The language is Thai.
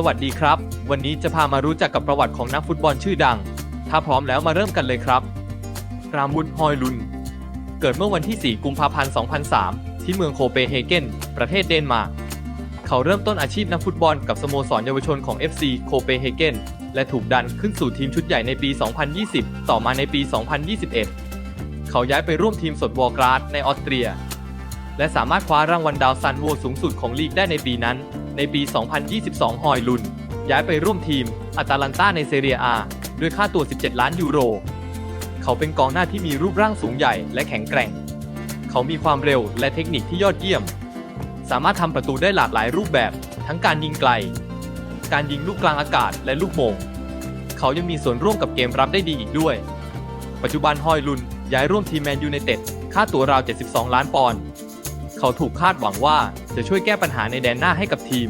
สวัสดีครับ วันนี้จะพามารู้จักกับประวัติของนักฟุตบอลชื่อดัง ถ้าพร้อมแล้วมาเริ่มกันเลยครับ รามวุฒฮอยลุน เกิดเมื่อวันที่ 4 กุมภาพันธ์ 2003 ที่เมืองโคเปนเฮเกน ประเทศเดนมาร์ก เขาเริ่มต้นอาชีพนักฟุตบอลกับสโมสรเยาวชนของ FC โคเปนเฮเกน และถูกดันขึ้นสู่ทีมชุดใหญ่ในปี 2020 ต่อมาในปี 2021 เขาย้ายไปร่วมทีมสดวอลกราดในออสเตรีย และสามารถคว้ารางวัลดาวซันโวสูงสุดของลีกได้ในปีนั้น ในปี 2022ฮอยลุน ย้ายไปร่วมทีมอาตาลันตาในเซเรียอาด้วยค่าตัว 17 ล้านยูโร เขาเป็นกองหน้าที่มีรูปร่างสูงใหญ่และแข็งแกร่ง เขามีความเร็วและเทคนิคที่ยอดเยี่ยม สามารถทำประตูได้หลากหลายรูปแบบ ทั้งการยิงไกล การยิงลูกกลางอากาศและลูกโมง เขายังมีส่วนร่วมกับเกมรับได้ดีอีกด้วย ปัจจุบันฮอยลุนย้ายร่วมทีมแมนยูไนเต็ดค่าตัวราว 72 ล้านปอนด์ เขาถูกคาดหวังว่า จะช่วยแก้ปัญหาในแดนหน้าให้กับทีม